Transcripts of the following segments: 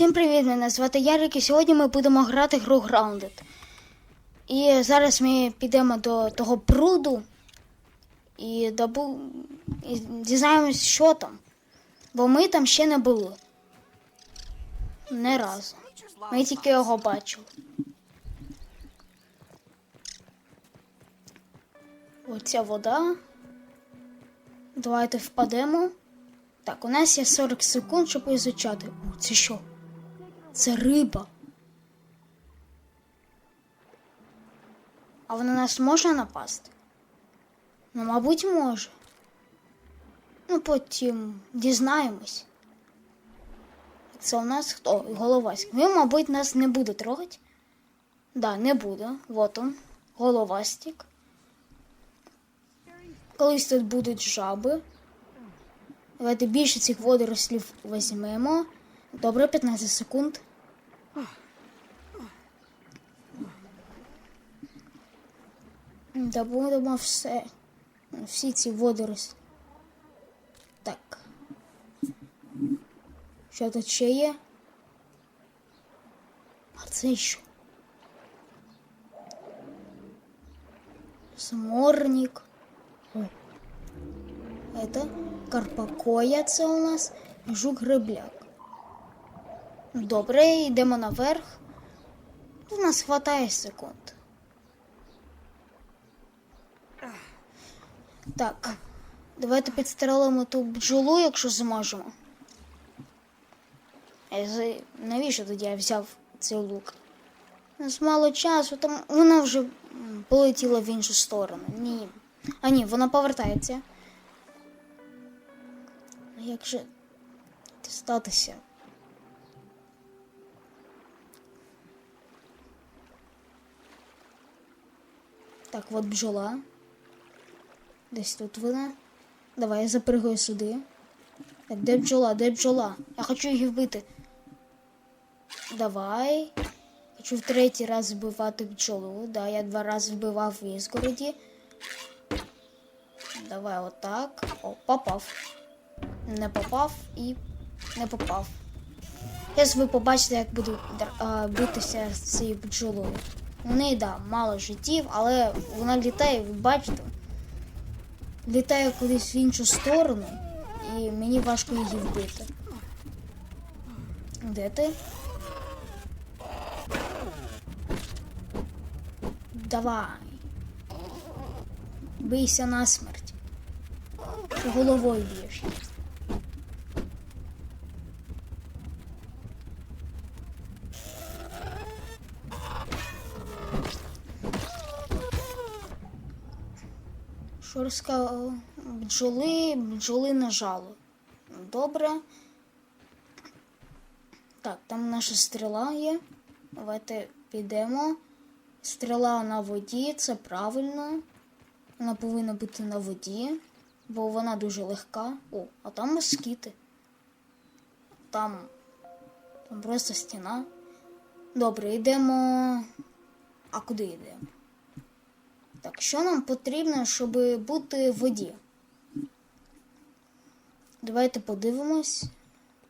Всім привіт! Мене звати Ярик і сьогодні ми будемо грати гру Grounded. І зараз ми підемо до того пруду і, добу... і дізнаємось, що там. Бо ми там ще не були. Не разу. Ми тільки його бачили. Оця вода. Давайте впадемо. Так, у нас є 40 секунд, щоб ізучати. О, це що? Це риба. А вона нас може напасти? Ну, мабуть, може. Ну, потім дізнаємось. Це у нас хто? Головаськ. Він, мабуть, нас не буде трогати. Да, не буде. Вот он. Головастик. Колись тут будуть жаби. Давайте більше цих водорослів візьмемо. Добре, 15 секунд. Добудемо все. Всі ці водорослі. Так. Що тут ще є? А це що? Сморник. О. Это карпакоя, це у нас жук грибляк. Добре, йдемо наверх. У нас хватає секунд. Так, давайте підстрелимо ту бджолу, якщо зможемо. Навіщо тоді я взяв цей лук? У нас мало часу, там вона вже полетіла в іншу сторону. Ні. А ні, вона повертається. Як же дістатися? Так, от бджола. Десь тут вона. Давай я запригаю сюди. Так, де бджола? Де бджола? Я хочу її вбити. Давай. Хочу в третій раз вбивати бджолу. Да, я два рази вбивав в Ізгороді. Давай отак. О, попав. Не попав і не попав. Зараз ви побачите, як буду а, битися з цією бджолою. У неї, да, мало життів, але вона літає, ви бачите. Літає кудись в іншу сторону, і мені важко її вбити. Де ти? Давай. Бийся насмерть. Ти головою б'єш. Шорстка е, бджоли, бджоли на жало. Добре. Так, там наша стріла є. Давайте підемо. Стріла на воді, це правильно. Вона повинна бути на воді, бо вона дуже легка. О, а там москіти. Там, там просто стіна. Добре, йдемо. А куди йдемо? Так, що нам потрібно, щоб бути в воді? Давайте подивимось.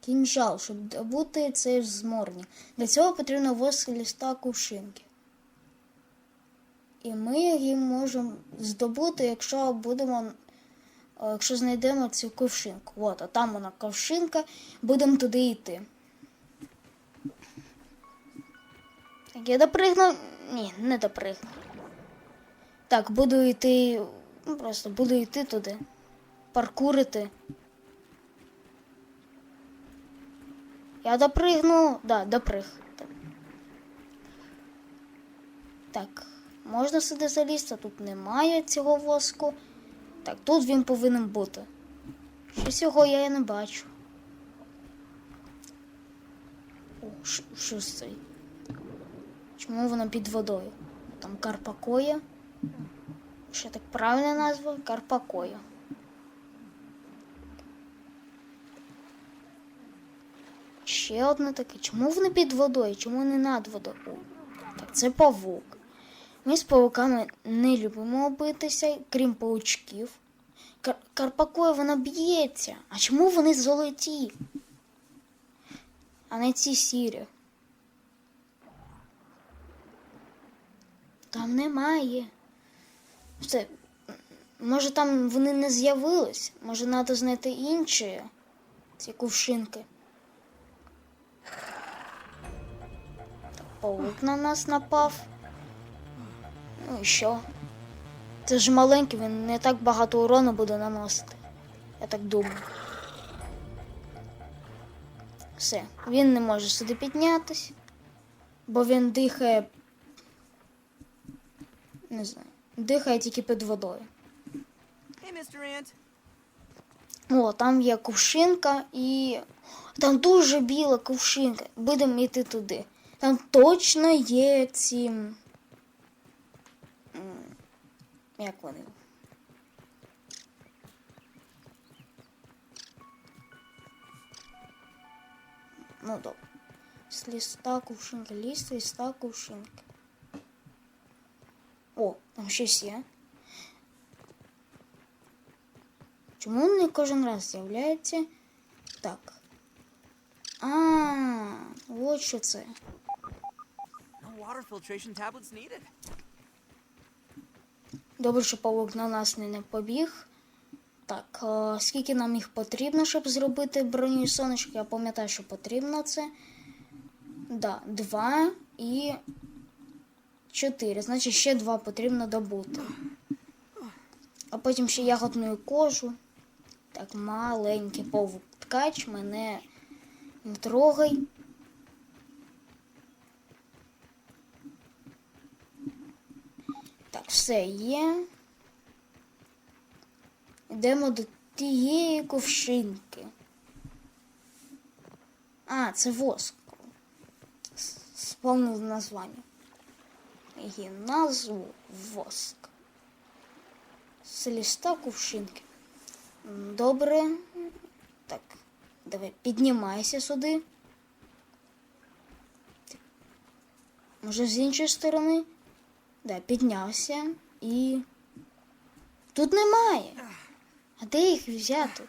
Кінжал, щоб добути цей зморник. Для цього потрібно воск ліста кувшинки. І ми її можемо здобути, якщо будемо. е, Якщо знайдемо цю ковшинку. От, а там вона ковшинка, будемо туди йти. Так, я допригну. Ні, не допригну. Так, буду йти. Ну, просто буду йти туди. Паркурити. Я допригну. Да, доприг. Так. Можна сюди залізти, тут немає цього воску. Так, тут він повинен бути. Щось його я не бачу. О, що з цей? Чому воно під водою? Там карпакоя. Що так правильна назва? Карпакоя. Ще одне таке. Чому вони під водою? Чому не над водою? Так, це павук. Ми з павуками не любимо битися, крім паучків. Кар- Карпакою вона б'ється. А чому вони золоті? а не ці сірі. Там немає. Все. Може там вони не з'явились? Може треба знайти інші ці кувшинки. Паук на нас напав. Ну і що? Це ж маленький, він не так багато урону буде наносити. Я так думаю. Все, він не може сюди піднятись, бо він дихає. Не знаю. Дихає тільки під водою. О, там є кувшинка і. Там дуже біла кувшинка. Будемо йти туди. Там точно є ці. Як вони? Ну добре. З ліста кувшинки, ліст, ліста кувшинки. Там щось є. Чому не кожен раз з'являється? Так. А, от що це. Добре, що павук на нас не, не побіг. Так, а, скільки нам їх потрібно, щоб зробити броню і сонечко? Я пам'ятаю, що потрібно це. Да, два і чотири. Значить, ще два потрібно добути. А потім ще ягодну кожу. Так, маленький павук ткач, мене не трогай. Так, все є. Йдемо до тієї ковшинки. А, це воск. Сповнив названня. Її назву воск. З ліста кувшинки. Добре. Так, давай піднімайся сюди. Може, з іншої сторони? Да, піднявся і. Тут немає. А де їх взяти?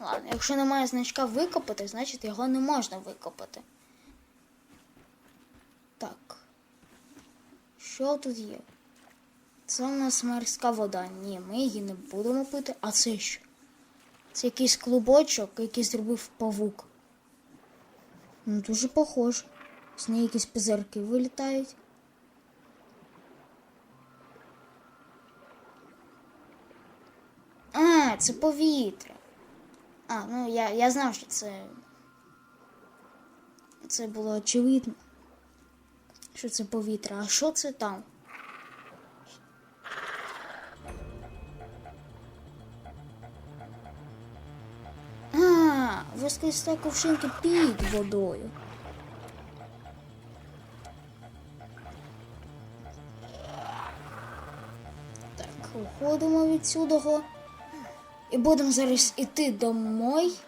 Ладно, якщо немає значка викопати, значить його не можна викопати. Так. Що тут є? Це у нас морська вода. Ні, ми її не будемо пити. А це що? Це якийсь клубочок, який зробив павук. Ну, дуже похоже. З неї якісь пузирки вилітають. А, це повітря. А, ну я, я знав, що це. Це було очевидно. Що це повітря. А що це там? А, воскресна ковшинки під водою. Так, уходимо відсюди. І будемо зараз іти домой.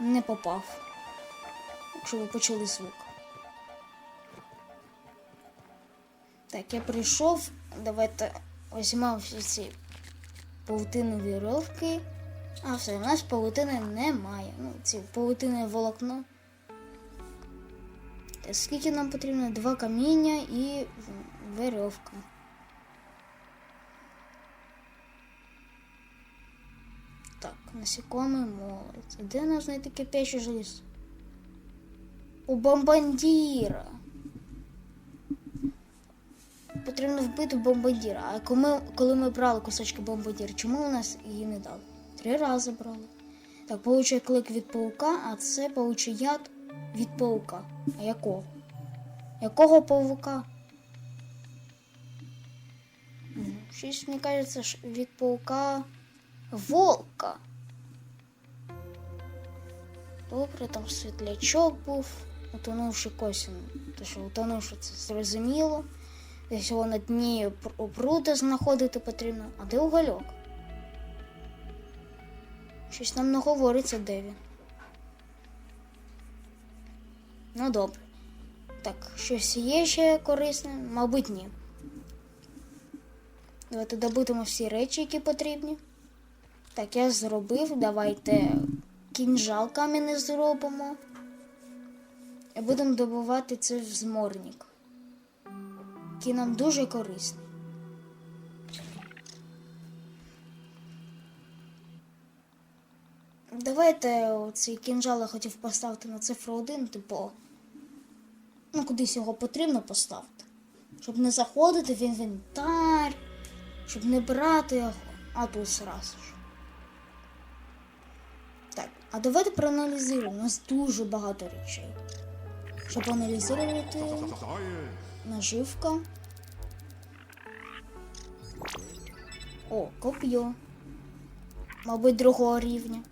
Не попав. Якщо ви почули звук. Так, я прийшов. Давайте візьмемо всі ці паутинові вірьовки. А, все, у нас паутини немає. Ну, ці паутине волокно. Так, скільки нам потрібно? Два каміння і веревка. Так, насекомий молодець. Де нам знайти кипячий желіз? У бомбандіра. Потрібно вбити бомбандіра. А коли ми, коли ми брали кусочки бомбандіра, чому у нас її не дали? Три рази брали. Так, получає клик від паука, а це получає яд від паука. А якого? Якого паука? М, Щось мені кажеться, від паука волка. Добре, там світлячок був, утонувши косін. То що утонувши це зрозуміло. Десь його дні пр- знаходити потрібно. А де угольок? Щось нам не говориться, де він. Ну добре. Так, щось є ще корисне? Мабуть, ні. Давайте добудемо всі речі, які потрібні. Так, я зробив. Давайте кінжал камінний зробимо. І будемо добувати це в зморник. Який нам дуже корисний. Давайте цей кінжал я хотів поставити на цифру 1, типу. Ну, кудись його потрібно поставити. Щоб не заходити в інвентар, щоб не брати його, а тут зразу ж. Так, а давайте проаналізуємо. У нас дуже багато речей. Щоб аналізувати наживка. О, коп'ю. Мабуть, другого рівня.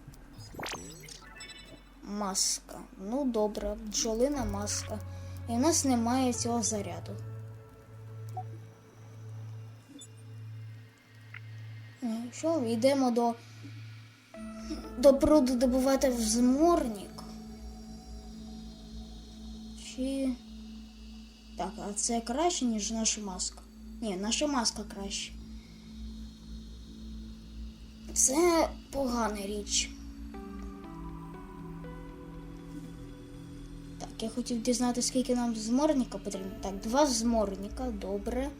Маска. Ну добре, бджолина маска. І в нас немає цього заряду. Ну, Що, йдемо до. До пруду добувати в Чи. Так, а це краще, ніж наша маска. Ні, наша маска краще. Це погана річ. Так, я хотів дізнати, скільки нам зморника потрібно. Так, два зморника, добре.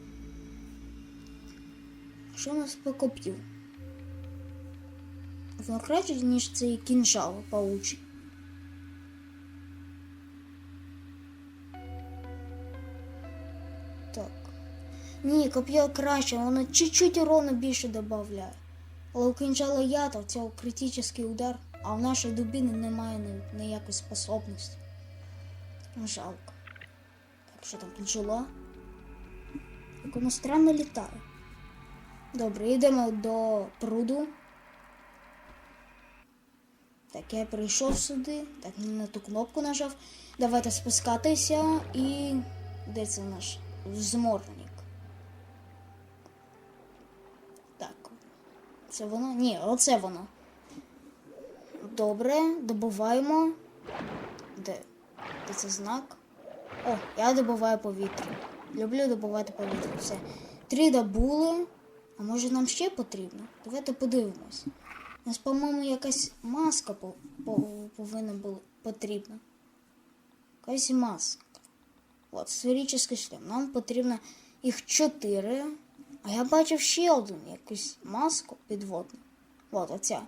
Що у нас по коп'ю? Воно краще, ніж цей кінжал паучий. Ні, коп'є краще, воно чуть-чуть урону більше додає. Але у кинжала яда в цього критичний удар, а в нашій дубіни немає ні- ніякої способності. Жалко. Так, що там бджола? Як воно странно літає. Добре, йдемо до пруду. Так, я прийшов сюди. Так, на ту кнопку нажав. Давайте спускатися і. Де це наш зморник? Так. Це воно? Ні, оце воно. Добре, добуваємо. Де? Де це знак? О, я добуваю повітря. Люблю добувати повітря. Все. Три добули. А може нам ще потрібно? Давайте подивимось. У нас, по-моєму, якась маска по- по- повинна була потрібна. Якась маска. От, сферичний шлем. Нам потрібно їх чотири. А я бачив ще одну якусь маску підводну. От, оця.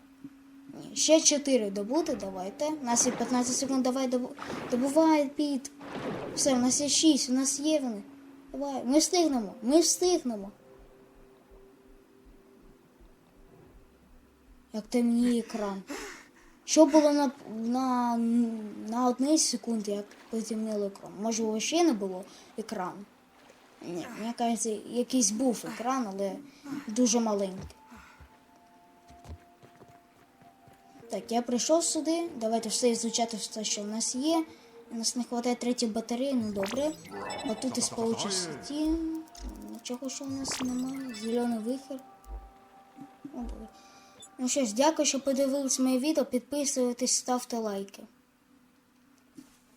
Ні, ще чотири добути, давайте. У нас є 15 секунд, давай добу... добувай під. Все, у нас є 6, у нас є вони. Давай, ми встигнемо, ми встигнемо. Як темніє екран. Що було на, на, на одній секунді, як потемніло екран? Може, ще не було екрану? Ні, мені кажеться, якийсь був екран, але дуже маленький. Так, я прийшов сюди. Давайте все ізучати все, що в нас є. У нас не вистачає третьої батареї, ну добре. А тут із получу сеті. Нічого, що у нас немає. Зелений вихір. Ну, добре. Що ж, дякую, що подивились моє відео. Підписуйтесь, ставте лайки.